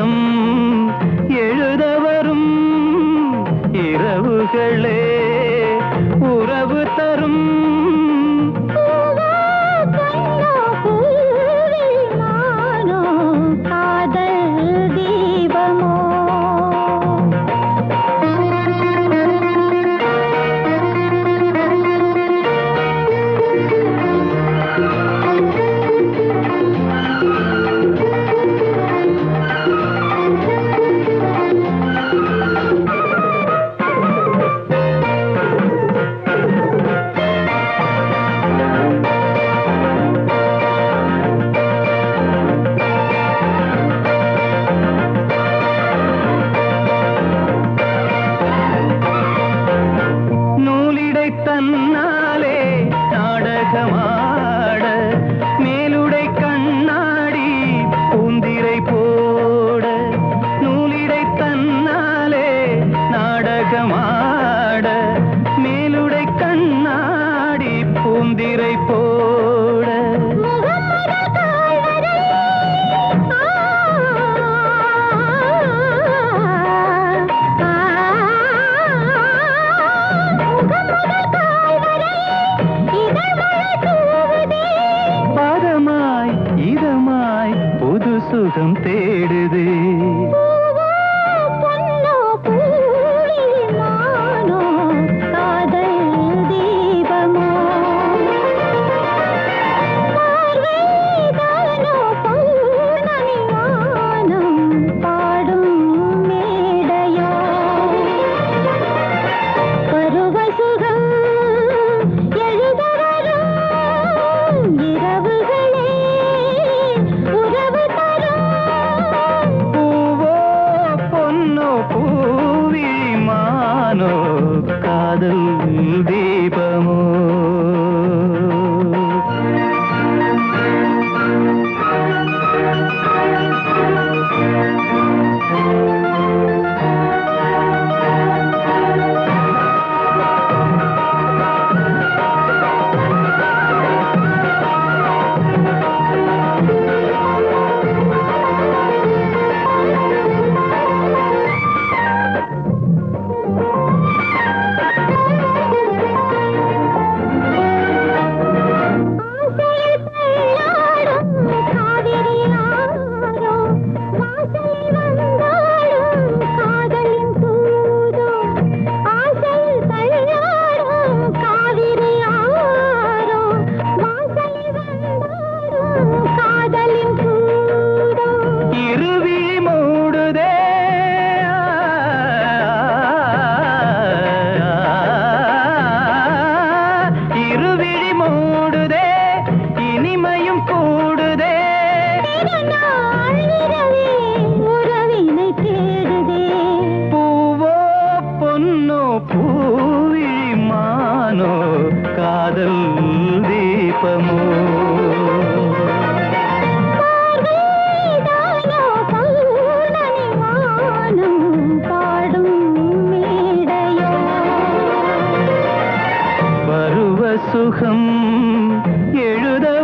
சுகம் எழுத வரும் இரவுகளே. పాదం దీపము. சுகம் எழுத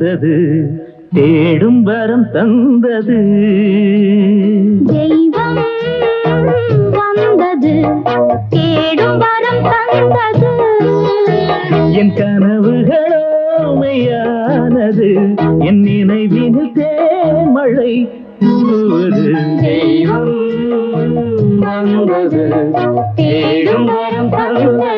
வந்தது தேடும் வரம் தந்தது. தெய்வம் வந்தது தேடும் வரம் தந்தது. என் கனவுகளோ மெய்யானது என் நினைவினில் தேமழை தெய்வம் வந்தது தேடும் வரம் தந்தது.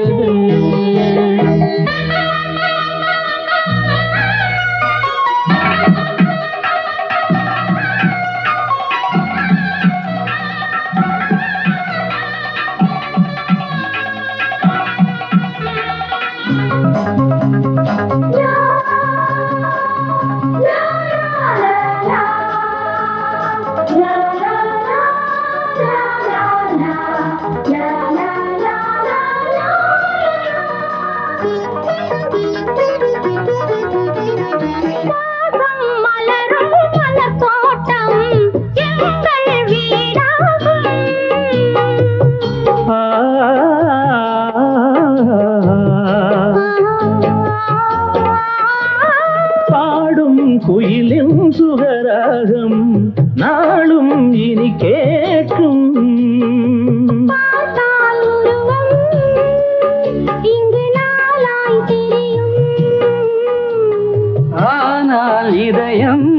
இதயம்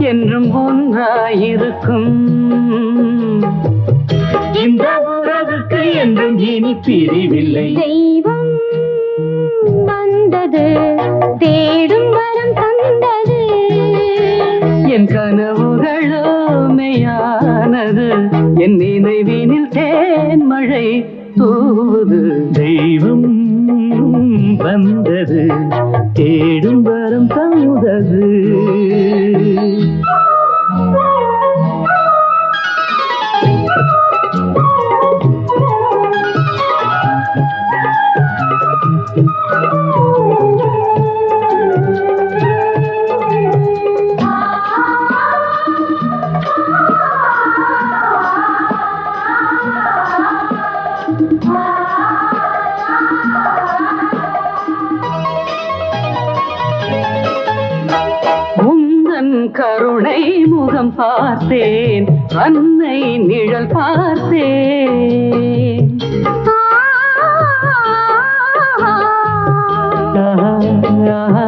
என்றும் ஒன்றாயிருக்கும் இந்த உறவுக்கு என்றும் இனி பிரிவில்லை. தெய்வம் வந்தது தேடும் வரம் தந்தது. என் கனவுகளோ மெய்யானது என் நினைவினில் தேன்மழை தூது தெய்வம் வந்தது தேடும் வரம் தந்தது. பார்த்தேன். அன்னை நிழல் பார்த்தேன். அம்மா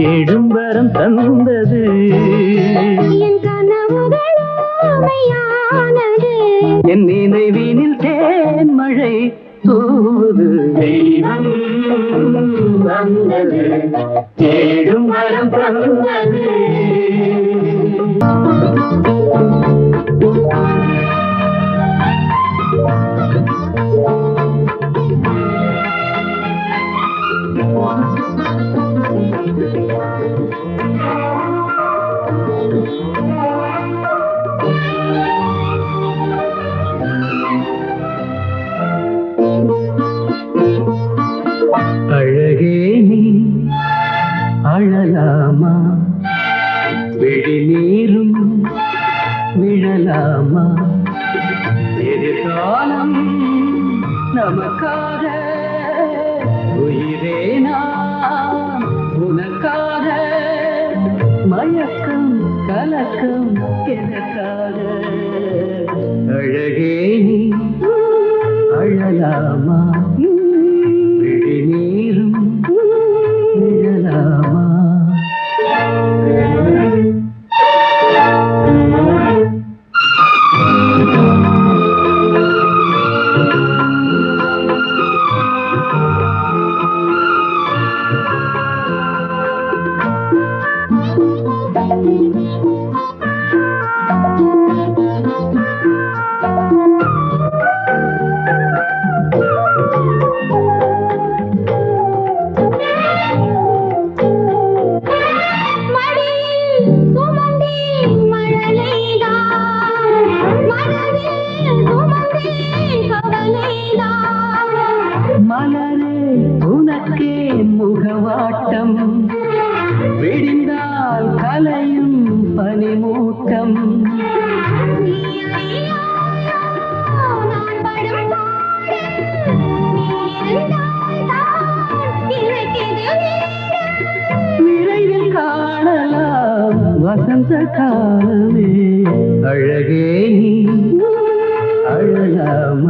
தேடும் வரம் தந்தது. என் நினைவினில் தேன்மழை தூது. தெய்வம் தேடும் வரம் தந்தது. அழகே நீ அழலாமா? விழி நீரும் விழலாமா? எதிர்காலம் நமக்காக உயிரே கலக்கம் எனக்காக அழகே நீ. அழலாமா? வசந்த காலமே. அழகே நீ அழகாம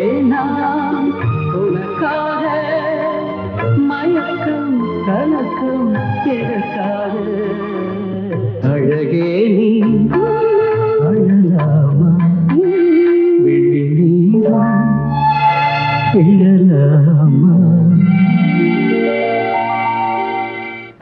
கணக்கும் கிடக்காது அழகே நீ.